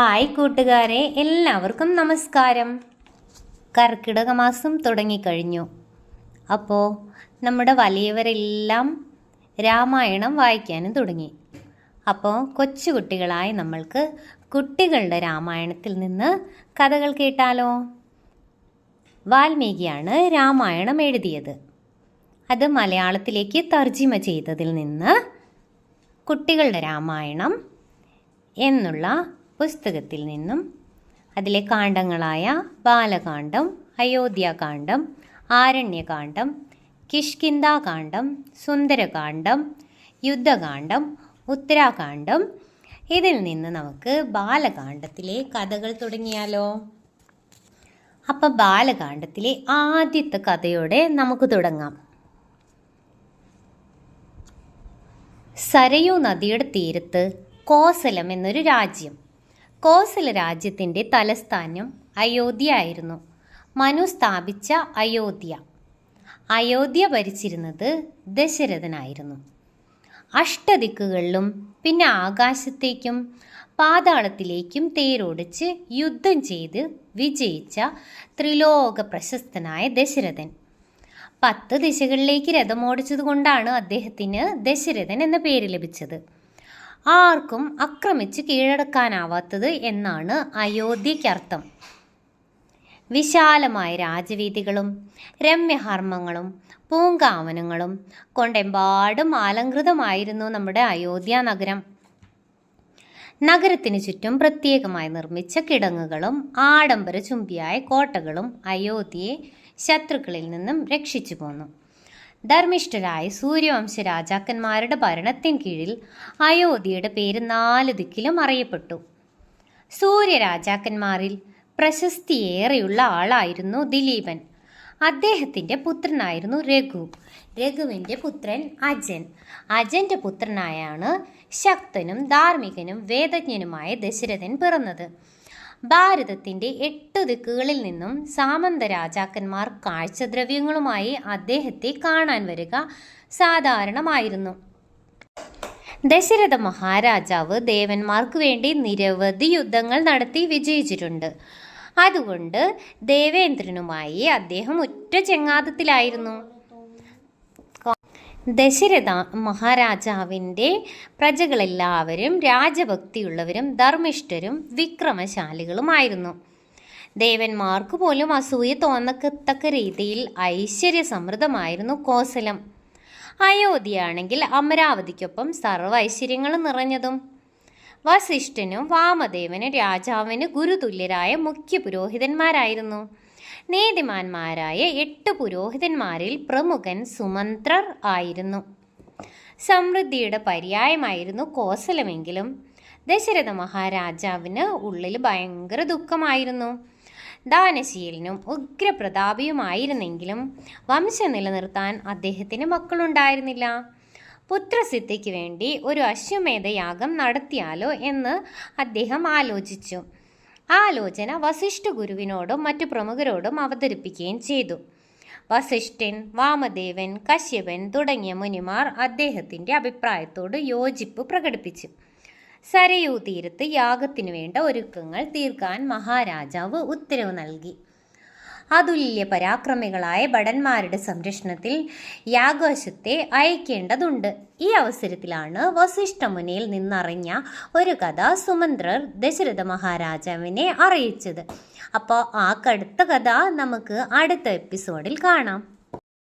Hi കൂട്ടുകാരെ എല്ലാവർക്കും നമസ്കാരം. കർക്കിടക മാസം തുടങ്ങിക്കഴിഞ്ഞു. അപ്പോൾ നമ്മുടെ വലിയവരെല്ലാം രാമായണം വായിക്കാനും തുടങ്ങി. അപ്പോൾ കൊച്ചുകുട്ടികളായ നമ്മൾക്ക് കുട്ടികളുടെ രാമായണത്തിൽ നിന്ന് കഥകൾ കേട്ടാലോ? വാൽമീകിയാണ് രാമായണം എഴുതിയത്. അത് മലയാളത്തിലേക്ക് തർജിമ ചെയ്തതിൽ നിന്ന് കുട്ടികളുടെ രാമായണം എന്നുള്ള പുസ്തകത്തിൽ നിന്നും അതിലെ കാണ്ഡങ്ങളായ ബാലകാന്ഡം അയോധ്യാകാന്ഡം ആരണ്യകാന്ഡം കിഷ്കിന്താകാന്ഡം സുന്ദരകാന്ഡം യുദ്ധകാന്ഡം ഉത്തരാകാന്ഡം ഇതിൽ നിന്ന് നമുക്ക് ബാലകാന്ഡത്തിലെ കഥകൾ തുടങ്ങിയാലോ? അപ്പം ബാലകാന്ഡത്തിലെ ആദ്യത്തെ കഥയോടെ നമുക്ക് തുടങ്ങാം. സരയൂ നദിയുടെ തീരത്ത് കോസലം എന്നൊരു രാജ്യം. കോസല രാജ്യത്തിന്റെ തലസ്ഥാനം അയോധ്യ ആയിരുന്നു. മനു സ്ഥാപിച്ച അയോധ്യ. അയോധ്യ ഭരിച്ചിരുന്നത് ദശരഥനായിരുന്നു. അഷ്ടദിക്കുകളിലും പിന്നെ ആകാശത്തേക്കും പാതാളത്തിലേക്കും തേരോടിച്ച് യുദ്ധം ചെയ്ത് വിജയിച്ച ത്രിലോക പ്രശസ്തനായ ദശരഥൻ. പത്ത് ദിശകളിലേക്ക് രഥമോടിച്ചത് കൊണ്ടാണ് അദ്ദേഹത്തിന് ദശരഥൻ എന്ന പേര് ലഭിച്ചത്. ആർക്കും അക്രമിച്ച് കീഴടക്കാനാവാത്തത് എന്നാണ് അയോധ്യയ്ക്കർത്ഥം. വിശാലമായ രാജവീതികളും രമ്യഹർമ്മങ്ങളും പൂങ്കാവനങ്ങളും കൊണ്ടെമ്പാടും അലങ്കൃതമായിരുന്നു നമ്മുടെ അയോധ്യ നഗരം. നഗരത്തിന് ചുറ്റും പ്രത്യേകമായി നിർമ്മിച്ച കിടങ്ങുകളും ആഡംബര ചുംബിയായ കോട്ടകളും അയോധ്യയെ ശത്രുക്കളിൽ നിന്നും രക്ഷിച്ചു പോന്നു. ധർമ്മിഷ്ഠരായ സൂര്യവംശ രാജാക്കന്മാരുടെ ഭരണത്തിൻ കീഴിൽ അയോധ്യയുടെ പേര് നാല് ദിക്കിലും അറിയപ്പെട്ടു. സൂര്യരാജാക്കന്മാരിൽ പ്രശസ്തിയേറെയുള്ള ആളായിരുന്നു ദിലീപൻ. അദ്ദേഹത്തിന്റെ പുത്രനായിരുന്നു രഘു. രഘുവിന്റെ പുത്രൻ അജൻ. അജന്റെ പുത്രനായാണ് ശക്തനും ധാർമ്മികനും വേദജ്ഞനുമായ ദശരഥൻ പിറന്നത്. ഭാരതത്തിന്റെ എട്ടു ദിക്കുകളിൽ നിന്നും സാമന്ത രാജാക്കന്മാർ കാഴ്ചദ്രവ്യങ്ങളുമായി അദ്ദേഹത്തെ കാണാൻ വരിക സാധാരണമായിരുന്നു. ദശരഥ മഹാരാജാവ് ദേവന്മാർക്ക് വേണ്ടി നിരവധി യുദ്ധങ്ങൾ നടത്തി വിജയിച്ചിട്ടുണ്ട്. അതുകൊണ്ട് ദേവേന്ദ്രനുമായി അദ്ദേഹം ഒറ്റ ചെങ്ങാതത്തിലായിരുന്നു. ദശരഥ മഹാരാജാവിന്റെ പ്രജകളെല്ലാവരും രാജഭക്തിയുള്ളവരും ധർമ്മിഷ്ഠരും വിക്രമശാലികളുമായിരുന്നു. ദേവന്മാർക്ക് പോലും അസൂയ തോന്നക്കത്തക്ക രീതിയിൽ ഐശ്വര്യ സമൃദ്ധമായിരുന്നു കോസലം. അയോധ്യയാണെങ്കിൽ അമരാവതിക്കൊപ്പം സർവ ഐശ്വര്യങ്ങളും നിറഞ്ഞതും. വസിഷ്ഠനും വാമദേവനും രാജാവിന് ഗുരുതുല്യരായ മുഖ്യ പുരോഹിതന്മാരായിരുന്നു നീതിമാന്മാരായ എട്ട് പുരോഹിതന്മാരിൽ പ്രമുഖൻ സുമന്ത്രർ ആയിരുന്നു. സമൃദ്ധിയുടെ പര്യായമായിരുന്നു കോസലമെങ്കിലും. ദശരഥ മഹാരാജാവിന് ഉള്ളിൽ ഭയങ്കര ദുഃഖമായിരുന്നു. ദാനശീലനും ഉഗ്രപ്രതാപിയുമായിരുന്നെങ്കിലും വംശം നിലനിർത്താൻ അദ്ദേഹത്തിന് മക്കളുണ്ടായിരുന്നില്ല. പുത്രസിദ്ധിക്ക് വേണ്ടി ഒരു അശ്വമേധയാഗം നടത്തിയാലോ എന്ന് അദ്ദേഹം ആലോചിച്ചു. ആലോചന വസിഷ്ഠ ഗുരുവിനോടും മറ്റു പ്രമുഖരോടും അവതരിപ്പിക്കുകയും ചെയ്തു. വസിഷ്ഠൻ വാമദേവൻ കശ്യപൻ തുടങ്ങിയ മുനിമാർ അദ്ദേഹത്തിന്റെ അഭിപ്രായത്തോട് യോജിപ്പ് പ്രകടിപ്പിച്ചു. സരയൂ തീരത്ത് യാഗത്തിനു വേണ്ട ഒരുക്കങ്ങൾ തീർക്കാൻ മഹാരാജാവ് ഉത്തരവ് നൽകി. അതുല്യ പരാക്രമികളായ ഭടന്മാരുടെ സംരക്ഷണത്തിൽ യാഗവശത്തെ അയക്കേണ്ടതുണ്ട്. ഈ അവസരത്തിലാണ് വസിഷ്ഠമുനിയിൽ നിന്നറിഞ്ഞ ഒരു കഥ സുമന്ത്രർ ദശരഥ മഹാരാജാവിനെ അറിയിച്ചത്. അപ്പോൾ ആ കടുത്ത കഥ നമുക്ക് അടുത്ത എപ്പിസോഡിൽ കാണാം.